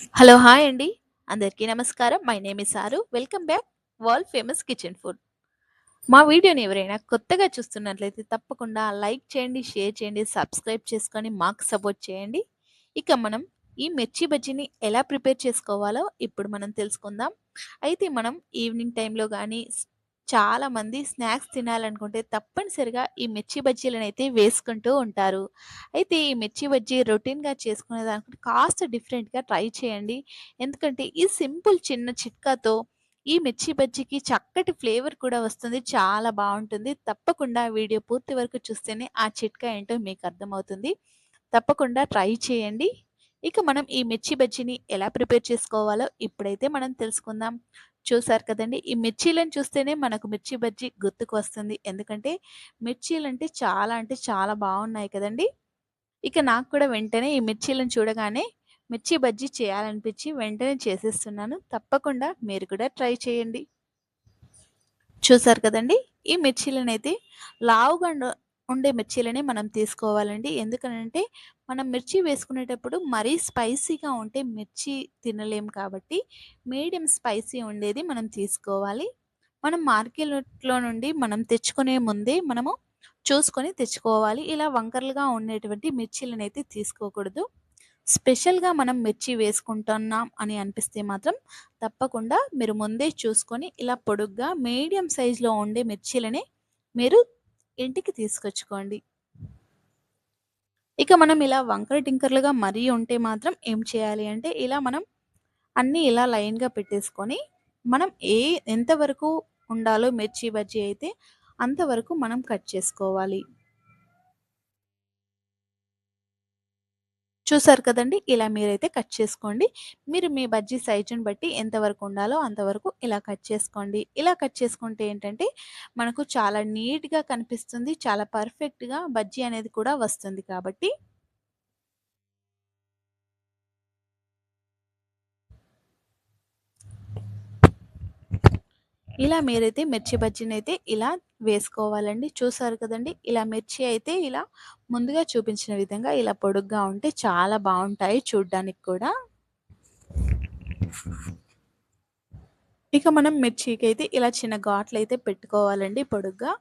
Hello hi అండి. అందరికీ నమస్కారం. My name is Saru. Welcome back world famous kitchen food. మా వీడియోని ఎవరైనా కొత్తగా చూస్తున్నట్లయితే తప్పకుండా లైక్ చేయండి షేర్ చేయండి సబ్స్క్రైబ్ చేసుకొని మాకు సపోర్ట్ చేయండి. ఇక మనం ఈ మిర్చి బజ్జీని ఎలా ప్రిపేర్ చేసుకోవాలో ఇప్పుడు మనం తెలుసుకుందాం. అయితే మనం ఈవినింగ్ టైంలో కానీ చాలా మంది స్నాక్స్ తినాలనుకుంటే తప్పనిసరిగా ఈ మిర్చి బజ్జీలను అయితే వేసుకుంటూ ఉంటారు. అయితే ఈ మిర్చి బజ్జీ రొటీన్గా చేసుకునే దానికంటే కాస్త డిఫరెంట్గా ట్రై చేయండి. ఎందుకంటే ఈ సింపుల్ చిన్న చిట్కాతో ఈ మిర్చి బజ్జీకి చక్కటి ఫ్లేవర్ కూడా వస్తుంది. చాలా బాగుంటుంది. తప్పకుండా వీడియో పూర్తి వరకు చూస్తేనే ఆ చిట్కా ఏంటో మీకు అర్థమవుతుంది. తప్పకుండా ట్రై చేయండి. ఇక మనం ఈ మిర్చి బజ్జీని ఎలా ప్రిపేర్ చేసుకోవాలో ఇప్పుడైతే మనం తెలుసుకుందాం. చూసారు కదండి ఈ మిర్చీలను చూస్తేనే మనకు మిర్చి బజ్జీ గుర్తుకు వస్తుంది. ఎందుకంటే మిర్చీలు అంటే చాలా అంటే చాలా బాగున్నాయి కదండి. ఇక నాకు కూడా వెంటనే ఈ మిర్చీలను చూడగానే మిర్చి బజ్జీ చేయాలనిపించి వెంటనే చేసేస్తున్నాను. తప్పకుండా మీరు కూడా ట్రై చేయండి. చూసారు కదండి ఈ మిర్చీలను అయితే లావుగా ఉండే మిర్చీలని మనం తీసుకోవాలండి. ఎందుకనంటే మనం మిర్చి వేసుకునేటప్పుడు మరీ స్పైసీగా ఉంటే మిర్చి తినలేం కాబట్టి మీడియం స్పైసీ ఉండేది మనం తీసుకోవాలి. మనం మార్కెట్లో నుండి మనం తెచ్చుకునే ముందే మనము చూసుకొని తెచ్చుకోవాలి. ఇలా వంకరలుగా ఉండేటువంటి మిర్చీలను అయితే తీసుకోకూడదు. స్పెషల్గా మనం మిర్చి వేసుకుంటున్నాం అని అనిపిస్తే మాత్రం తప్పకుండా మీరు ముందే చూసుకొని ఇలా పొడుగ్గా మీడియం సైజులో ఉండే మిర్చీలని మీరు ఇంటికి తీసుకొచ్చుకోండి. ఇక మనం ఇలా వంకర టింకర్లుగా మరీ ఉంటే మాత్రం ఏం చేయాలి అంటే ఇలా మనం అన్నీ ఇలా లైన్గా పెట్టేసుకొని మనం ఏ ఎంతవరకు ఉండాలో మిర్చి బజ్జీ అయితే అంతవరకు మనం కట్ చేసుకోవాలి. చూసారు కదండి? ఇలా మీరైతే కట్ చేసుకోండి. మీరు మీ బజ్జీ సైజుని బట్టి ఎంతవరకు ఉండాలో అంతవరకు ఇలా కట్ చేసుకోండి. ఇలా కట్ చేసుకుంటే ఏంటంటే మనకు చాలా నీట్గా కనిపిస్తుంది. చాలా పర్ఫెక్ట్గా బజ్జీ అనేది కూడా వస్తుంది కాబట్టి. ఇలా మీరైతే మిర్చి బజ్జీని అయితే ఇలా వేసుకోవాలండి. చూసారు కదండి! ఇలా మిర్చి అయితే ఇలా ముందుగా చూపించిన విధంగా ఇలా పొడుగ్గా ఉంటే చాలా బాగుంటాయి చూడ్డానికి కూడా. ఇక మనం మిర్చికి అయితే ఇలా చిన్న ఘాట్లు అయితే పెట్టుకోవాలండి పొడుగ్గా.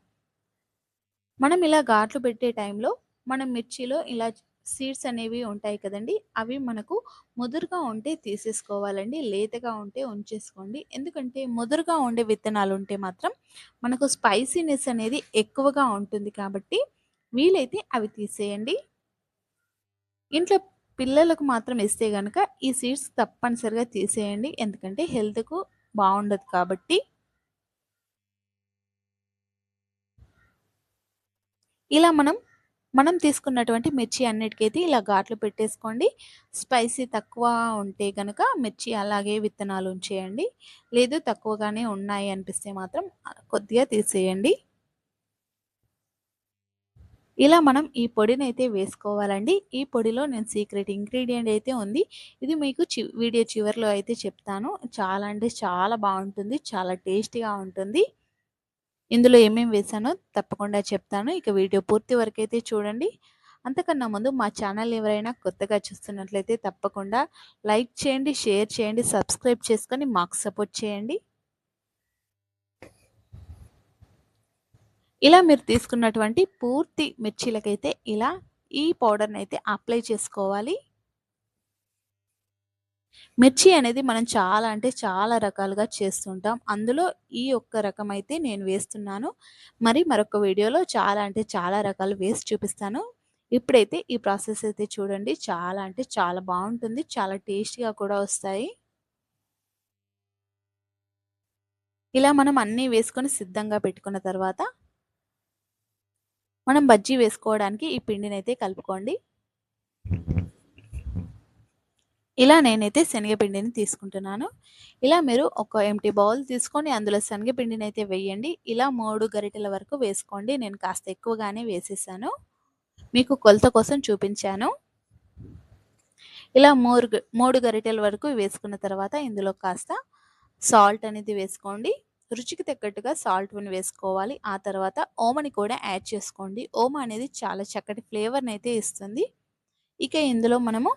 మనం ఇలా ఘాట్లు పెట్టే టైంలో మనం మిర్చిలో ఇలా సీడ్స్ అనేవి ఉంటాయి కదండి అవి మనకు ముదురుగా ఉంటే తీసేసుకోవాలండి లేతగా ఉంటే ఉంచేసుకోండి. ఎందుకంటే ముదురుగా ఉండే విత్తనాలు ఉంటే మాత్రం మనకు స్పైసీనెస్ అనేది ఎక్కువగా ఉంటుంది కాబట్టి వీలైతే అవి తీసేయండి. ఇంట్లో పిల్లలకు మాత్రం ఇస్తే కనుక ఈ సీడ్స్ తప్పనిసరిగా తీసేయండి. ఎందుకంటే హెల్త్కు బాగుండదు కాబట్టి. ఇలా మనం మనం తీసుకున్నటువంటి మిర్చి అన్నిటికైతే ఇలా ఘాట్లు పెట్టేసుకోండి. స్పైసీ తక్కువ ఉంటే కనుక మిర్చి అలాగే విత్తనాలు ఉంచేయండి. లేదు తక్కువగానే ఉన్నాయి అనిపిస్తే మాత్రం కొద్దిగా తీసేయండి. ఇలా మనం ఈ పొడిని అయితే వేసుకోవాలండి. ఈ పొడిలో నేను సీక్రెట్ ఇంగ్రీడియంట్ అయితే ఉంది. ఇది మీకు చి వీడియో చివరిలో అయితే చెప్తాను. చాలా అంటే చాలా బాగుంటుంది. చాలా టేస్టీగా ఉంటుంది. ఇందులో ఏమేమి వేసానో తప్పకుండా చెప్తాను. ఇక వీడియో పూర్తి వరకు అయితే చూడండి. అంతకన్నా ముందు మా ఛానల్ ఎవరైనా కొత్తగా చూస్తున్నట్లయితే తప్పకుండా లైక్ చేయండి షేర్ చేయండి సబ్స్క్రైబ్ చేసుకొని మాకు సపోర్ట్ చేయండి. ఇలా మీరు తీసుకున్నటువంటి పూర్తి మిర్చీలకైతే ఇలా ఈ పౌడర్ని అయితే అప్లై చేసుకోవాలి. మిర్చి అనేది మనం చాలా అంటే చాలా రకాలుగా చేస్తుంటాం. అందులో ఈ ఒక్క రకం అయితే నేను వేస్తున్నాను. మరి మరొక వీడియోలో చాలా అంటే చాలా రకాలు వేసి చూపిస్తాను. ఇప్పుడైతే ఈ ప్రాసెస్ అయితే చూడండి. చాలా అంటే చాలా బాగుంటుంది. చాలా టేస్టీగా కూడా వస్తాయి. ఇలా మనం అన్నీ వేసుకొని సిద్ధంగా పెట్టుకున్న తర్వాత మనం బజ్జీ వేసుకోవడానికి ఈ పిండిని అయితే కలుపుకోండి. ఇలా నేనైతే శనగపిండిని తీసుకుంటున్నాను. ఇలా మీరు ఒక ఎంటీ బౌల్ తీసుకొని అందులో శనగపిండిని అయితే వేయండి. ఇలా మూడు గరిటెల వరకు వేసుకోండి. నేను కాస్త ఎక్కువగానే వేసేసాను. మీకు కొలత కోసం చూపించాను. ఇలా మూడు మూడు గరిటెల వరకు వేసుకున్న తర్వాత ఇందులో కాస్త సాల్ట్ అనేది వేసుకోండి. రుచికి తగ్గట్టుగా సాల్ట్ని వేసుకోవాలి. ఆ తర్వాత ఓమని కూడా యాడ్ చేసుకోండి. ఓమ అనేది చాలా చక్కటి ఫ్లేవర్ని అయితే ఇస్తుంది. ఇక ఇందులో మనము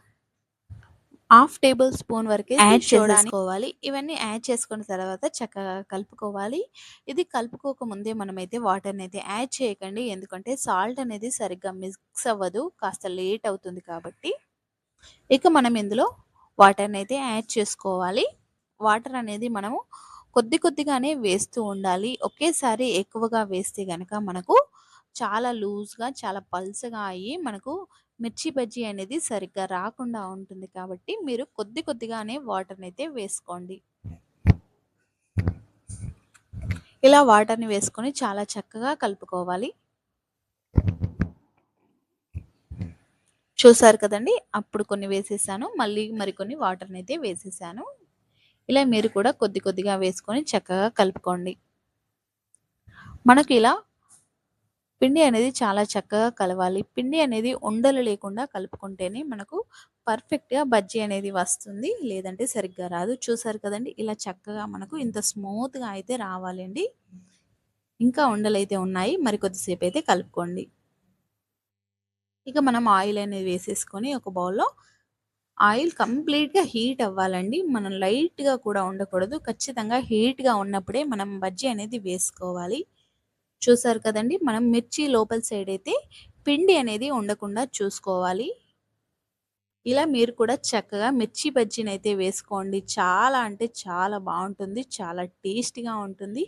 హాఫ్ టేబుల్ స్పూన్ వరకు యాడ్ సోడాని చేసేసుకోవాలి. ఇవన్నీ యాడ్ చేసుకున్న తర్వాత చక్కగా కలుపుకోవాలి. ఇది కలుపుకోక ముందే మనమైతే వాటర్‌ని అయితే యాడ్ చేయకండి. ఎందుకంటే సాల్ట్ అనేది సరిగ్గా మిక్స్ అవ్వదు. కాస్త లేట్ అవుతుంది కాబట్టి. ఇక మనం ఇందులో వాటర్‌ని అయితే యాడ్ చేసుకోవాలి. వాటర్ అనేది మనము కొద్ది కొద్దిగానే వేస్తూ ఉండాలి. ఒకేసారి ఎక్కువగా వేస్తే గనక మనకు చాలా లూజ్‌గా, చాలా పల్చగా అయ్యి మనకు మిర్చి బజ్జీ అనేది సరిగ్గా రాకుండా ఉంటుంది కాబట్టి మీరు కొద్ది కొద్దిగానే వాటర్‌ని అయితే వేసుకోండి. ఇలా వాటర్‌ని వేసుకొని చాలా చక్కగా కలుపుకోవాలి. చూసారు కదండీ! అప్పుడు కొన్ని వేసేసాను. మళ్ళీ మరికొన్ని వాటర్‌ని అయితే వేసేసాను. ఇలా మీరు కూడా కొద్ది కొద్దిగా వేసుకొని చక్కగా కలుపుకోండి. మనకు ఇలా పిండి అనేది చాలా చక్కగా కలవాలి. పిండి అనేది ఉండలు లేకుండా కలుపుకుంటేనే మనకు పర్ఫెక్ట్‌గా బజ్జీ అనేది వస్తుంది. లేదంటే సరిగ్గా రాదు. చూసారు కదండీ! ఇలా చక్కగా మనకు ఇంత స్మూత్‌గా అయితే రావాలండి. ఇంకా ఉండలైతే ఉన్నాయి. మరి కొద్దిసేపు అయితే కలుపుకోండి. ఇక మనం ఆయిల్ అనేది వేసేసుకొని ఒక బౌల్‌లో ఆయిల్ కంప్లీట్‌గా హీట్ అవ్వాలండి. మనం లైట్‌గా కూడా ఉండకూడదు. ఖచ్చితంగా హీట్‌గా ఉన్నప్పుడే మనం బజ్జీ అనేది వేసుకోవాలి. చూసారు కదండి మనం మిర్చి లోపల సైడ్ అయితే పిండి అనేది ఉండకుండా చూసుకోవాలి. ఇలా మీరు కూడా చక్కగా మిర్చి బజ్జీని అయితే వేసుకోండి. చాలా అంటే చాలా బాగుంటుంది చాలా టేస్టీగా ఉంటుంది.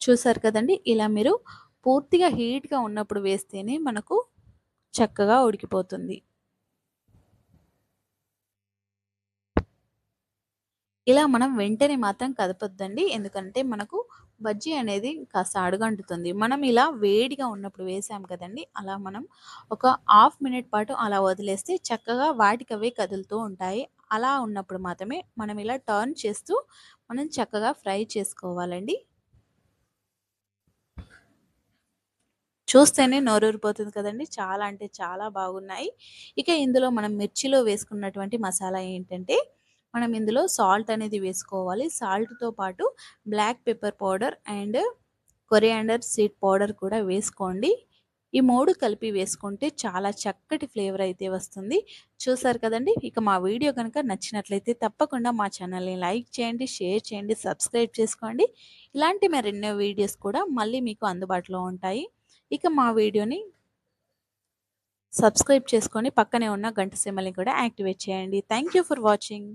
చూసారు కదండి ఇలా మీరు పూర్తిగా హీట్‌గా ఉన్నప్పుడు వేస్తేనే మనకు చక్కగా ఉడికిపోతుంది. ఇలా మనం వెంటనే మాత్రం కదపొద్దండి. ఎందుకంటే మనకు బజ్జీ అనేది కాస్త అడుగంటుతుంది. మనం ఇలా వేడిగా ఉన్నప్పుడు వేసాం కదండీ! అలా మనం ఒక హాఫ్ మినిట్ పాటు అలా వదిలేస్తే చక్కగా వాటికవే కదులుతూ ఉంటాయి. అలా ఉన్నప్పుడు మాత్రమే మనం ఇలా టర్న్ చేస్తూ మనం చక్కగా ఫ్రై చేసుకోవాలండి. చూస్తేనే నోరూరిపోతుంది కదండి చాలా అంటే చాలా బాగున్నాయి. ఇక ఇందులో మనం మిర్చిలో వేసుకున్నటువంటి మసాలా ఏంటంటే మనం ఇందులో సాల్ట్ అనేది వేసుకోవాలి. సాల్ట్‌తో పాటు black pepper powder and coriander seed powder కూడా వేసుకోండి. ఈ మూడు కలిపి వేసుకుంటే చాలా చక్కటి ఫ్లేవర్ అయితే వస్తుంది. చూసారు కదండీ! ఇక మా వీడియో కనుక నచ్చినట్లయితే తప్పకుండా మా ఛానల్‌ని లైక్ చేయండి, షేర్ చేయండి, సబ్స్క్రైబ్ చేసుకోండి. ఇలాంటి మరెన్నో వీడియోస్ కూడా మళ్ళీ మీకు అందుబాటులో ఉంటాయి. ఇక మా వీడియోని సబ్స్క్రైబ్ చేసుకొని పక్కనే ఉన్న గంట సిమ్మల్ని కూడా యాక్టివేట్ చేయండి. Thank you for watching.